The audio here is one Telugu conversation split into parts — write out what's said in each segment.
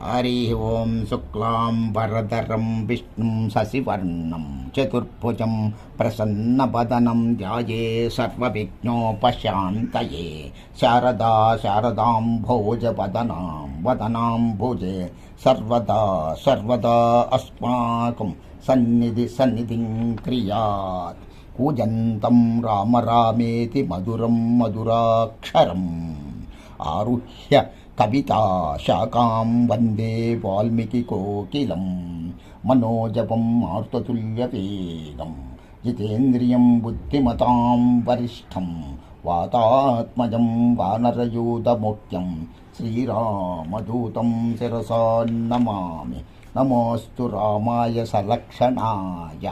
హరి ఓం శుక్లాం వరదరం విష్ణుం శశివర్ణం చతుర్భుజం ప్రసన్నవదనం ధ్యాయే సర్వవిఘ్నోపశాంతయే శారదా శారదాం భోజవదనాం వదనాం భుజే సర్వదా సర్వదా అస్మాకం సన్నిధి సన్నిధిం క్రియాత్ కూజంతం రామ రామేతి మధురం మధురాక్షరం ఆరుహ్య కవితాశాఖాం వందే వాల్మీకికోకిలం మనోజపం ఆర్తతుల్యవేగం జితేంద్రియం బుద్ధిమతాం వరిష్టం వాతాత్మజం వానరయూతముఖ్యం శ్రీరామదూతం శిరసా నమామి నమోస్తు రామాయ సలక్షణాయ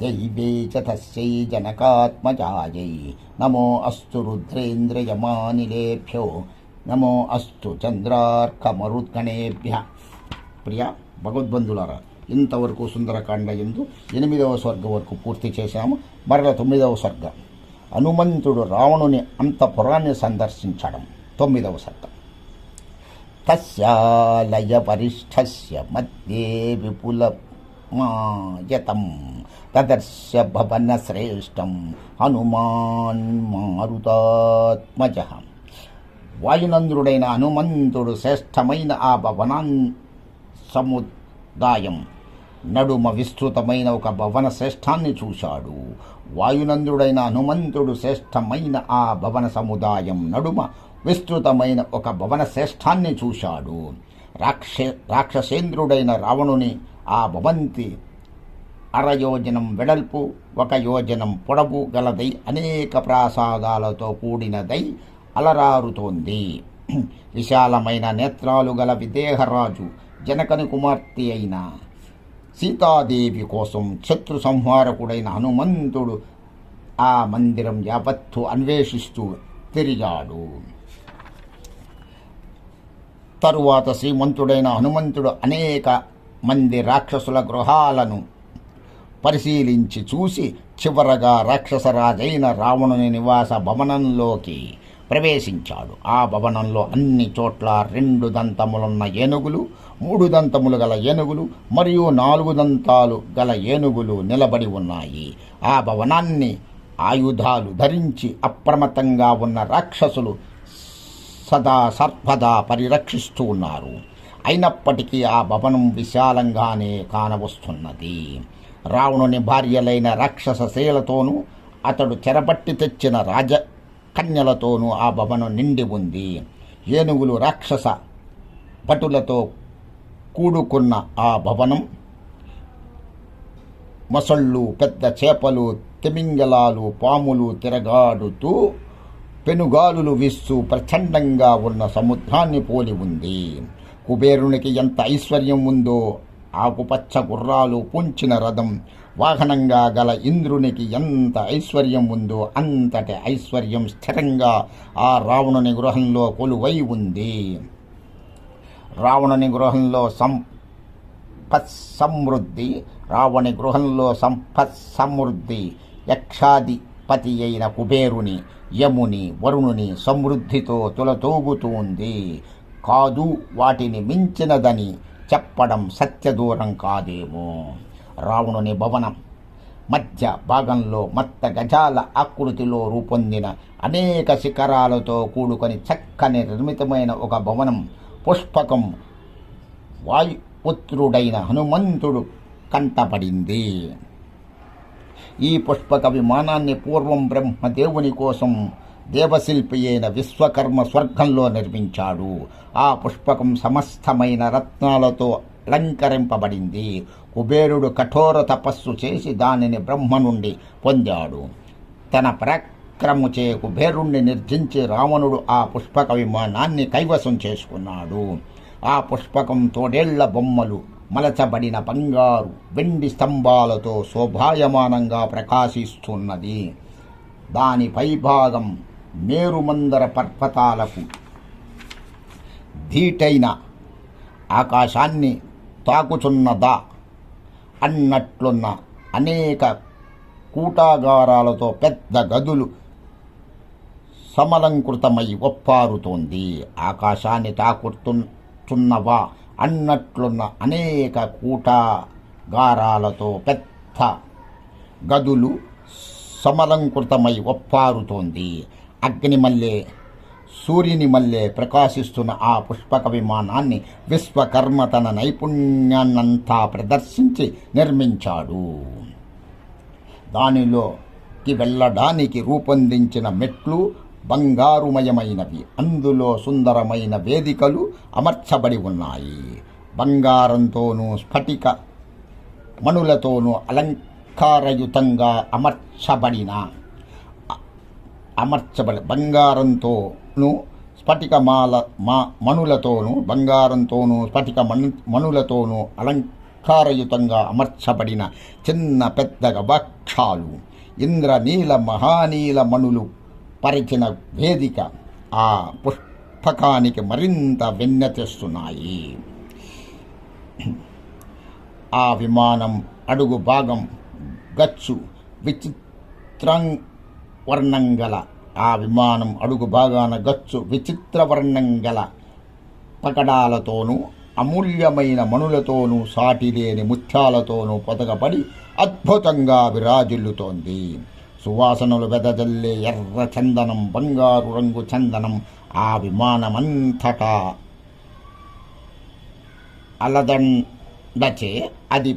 దైవే చ తస్యై జనకాత్మజాయై నమో అస్తు రుద్రేంద్రయమానిలేభ్యో నమో అస్తు చంద్రార్కమరుద్గణేభ్య. ప్రియ భగవద్బంధులారా ఇంతవరకు సుందరకాండ ఎందు ఎనిమిదవ స్వర్గ వరకు పూర్తి చేశాము. మరల తొమ్మిదవ స్వర్గం. హనుమంతుడు రావణుని అంతఃపురాన్ని సందర్శించడం తొమ్మిదవ సర్గం తస్యాలయ వరిష్ఠస్య మధ్యే విపులమాయతం. తదర్శ భవన శ్రేష్టం హనుమాన్ మారుతాత్మజ. వాయునందుడైన హనుమంతుడు శ్రేష్టమైన ఆ భవనాన్ సముదాయం. నడుమ విస్తృతమైన ఒక భవన శ్రేష్టాన్ని చూశాడు. వాయునందుడైన హనుమంతుడు శ్రేష్టమైన ఆ భవన సముదాయం నడుమ విస్తృతమైన ఒక భవన శ్రేష్టాన్ని చూశాడు. రాక్ష రాక్షసేంద్రుడైన రావణుని ఆ భవంతి అరయోజనం వెడల్పు ఒక యోజనం పొడవు గలదై అనేక ప్రాసాదాలతో కూడినదై అలరారుతోంది. విశాలమైన నేత్రాలు గల విదేహరాజు జనకని కుమార్తె అయిన సీతాదేవి కోసం శత్రు సంహారకుడైన హనుమంతుడు ఆ మందిరం యావత్తు అన్వేషిస్తూ తిరిగాడు. తరువాత శ్రీమంతుడైన హనుమంతుడు అనేక మంది రాక్షసుల గృహాలను పరిశీలించి చూసి చివరగా రాక్షసరాజైన రావణుని నివాస భవనంలోకి ప్రవేశించాడు. ఆ భవనంలో అన్ని చోట్ల రెండు దంతములున్న ఏనుగులు మూడు దంతములు గల ఏనుగులు మరియు నాలుగు దంతాలు గల ఏనుగులు నిలబడి ఉన్నాయి. ఆ భవనాన్ని ఆయుధాలు ధరించి అప్రమత్తంగా ఉన్న రాక్షసులు సదా సర్వదా పరిరక్షిస్తూ ఉన్నారు. అయినప్పటికీ ఆ భవనం విశాలంగానే కానవస్తున్నది. రావణుని భార్యలైన రాక్షస శీలతోనూ అతడు చెరపట్టి తెచ్చిన రాజ కన్యలతోనూ ఆ భవనం నిండి ఉంది. ఏనుగులు రాక్షస పటులతో కూడుకున్న ఆ భవనం. మొసళ్ళు పెద్ద చేపలు తిమింగలాలు పాములు తిరగాడుతూ పెనుగాలులు వీస్తూ ప్రచండంగా ఉన్న సముద్రాన్ని పోలి ఉంది. కుబేరునికి ఎంత ఐశ్వర్యం ఉందో ఆకుపచ్చ గుర్రాలు పుంచిన రథం వాహనంగా గల ఇంద్రునికి ఎంత ఐశ్వర్యం ఉందో అంతటి ఐశ్వర్యం స్థిరంగా ఆ రావణుని గృహంలో కొలువై ఉంది. రావణుని గృహంలో సంపత్ సమృద్ధి రావణి గృహంలో సంపత్ సమృద్ధి యక్షాధిపతి అయిన కుబేరుని యముని వరుణుని సమృద్ధితో తులతూగుతుంది. కాదు వాటిని మించినదని చెప్పడం సత్యదూరం కాదేమో. రావణుని భవనం. మధ్య భాగంలో మత్త గజాల ఆకృతిలో రూపొందిన అనేక శిఖరాలతో కూడుకొని చక్కని నిర్మితమైన ఒక భవనం. పుష్పకం వాయుపుత్రుడైన హనుమంతుడు కంటపడింది. ఈ పుష్పక విమానాన్ని పూర్వం బ్రహ్మదేవుని కోసం దేవశిల్పి అయిన విశ్వకర్మ స్వర్గంలో నిర్మించాడు. ఆ పుష్పకం సమస్తమైన రత్నాలతో అలంకరింపబడింది. కుబేరుడు కఠోర తపస్సు చేసి దానిని బ్రహ్మ నుండి పొందాడు. తన పరాక్రముచే కుబేరుణ్ణి నిర్జించి రావణుడు ఆ పుష్పక విమానాన్ని కైవసం చేసుకున్నాడు. ఆ పుష్పకం తోడేళ్ళ బొమ్మలు మలచబడిన బంగారు వెండి స్తంభాలతో శోభాయమానంగా ప్రకాశిస్తున్నది. దాని పైభాగం మేరుమందర పర్వతాలకు ధీటైన ఆకాశాన్ని తాకుచున్నదా అన్నట్లున్న అనేక కూటాగారాలతో పెద్ద గదులు సమలంకృతమై ఒప్పారుతోంది. ఆకాశాన్ని తాకుతున్నవా అన్నట్లున్న అనేక కూటాగారాలతో పెద్ద గదులు సమలంకృతమై ఒప్పారుతోంది. అగ్నిమల్లె సూర్యుని మల్లె ప్రకాశిస్తున్న ఆ పుష్పక విమానాన్ని విశ్వకర్మ తన నైపుణ్యాన్నంతా ప్రదర్శించి నిర్మించాడు. దానిలోకి వెళ్ళడానికి రూపొందించిన మెట్లు బంగారుమయమైనవి. అందులో సుందరమైన వేదికలు అమర్చబడి ఉన్నాయి. బంగారంతోనూ స్ఫటిక మణులతోనూ అలంకారయుతంగా అమర్చబడిన అమర్చబడి బంగారంతో ను స్ఫటిక మాల మా మణులతోనూ బంగారంతోనూ స్ఫటిక మణు మణులతోనూ అలంకారయుతంగా అమర్చబడిన చిన్న పెద్ద వక్షాలు ఇంద్రనీల మహానీల మణులు పరిచిన వేదిక ఆ పుష్పకానికి మరింత వెన్నె తెస్తున్నాయి ఆ విమానం అడుగు భాగం గచ్చు విచిత్రం వర్ణం గల ఆ విమానం అడుగు భాగాన గచ్చు విచిత్ర వర్ణం గల పకడాలతోనూ అమూల్యమైన మణులతోనూ సాటిలేని ముత్యాలతోనూ పొదగబడి అద్భుతంగా విరాజిల్లుతోంది. సువాసనలు వెదజల్లే ఎర్ర చందనం బంగారు రంగు చందనం ఆ విమానమంతటా అలదండచే అది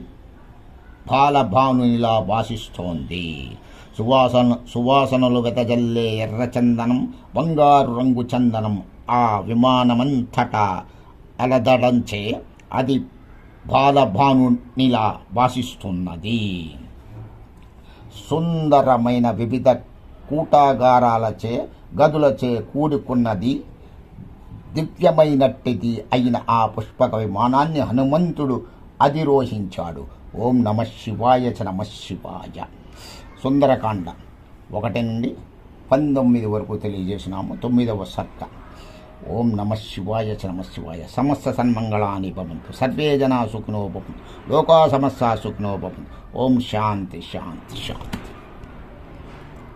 బాలభానునిలా భాషిస్తోంది సువాసన సువాసనలు వెదజల్లే ఎర్రచందనం బంగారు రంగు చందనం ఆ విమానమంతటా అలదడంచే అది బాలభానునిలా భాషిస్తున్నది సుందరమైన వివిధ కూటాగారాలచే గదులచే కూడుకున్నది దివ్యమైనట్టిది అయిన ఆ పుష్పక విమానాన్ని హనుమంతుడు అధిరోహించాడు. ఓం నమ శివాయ చ నమ శివాయ. సుందరకాండ. ఒకటి నుండి పంతొమ్మిది వరకు తెలియజేసినాము. తొమ్మిదవ సర్గ ఓం నమ శివాయ చ నమ శివాయ. సమస్త సన్మంగళాని భవంతు. సర్వే జనా సుఖినో భవంతు. లోకా సమస్త సుఖినో భవంతు. ఓం శాంతి శాంతి శాంతి.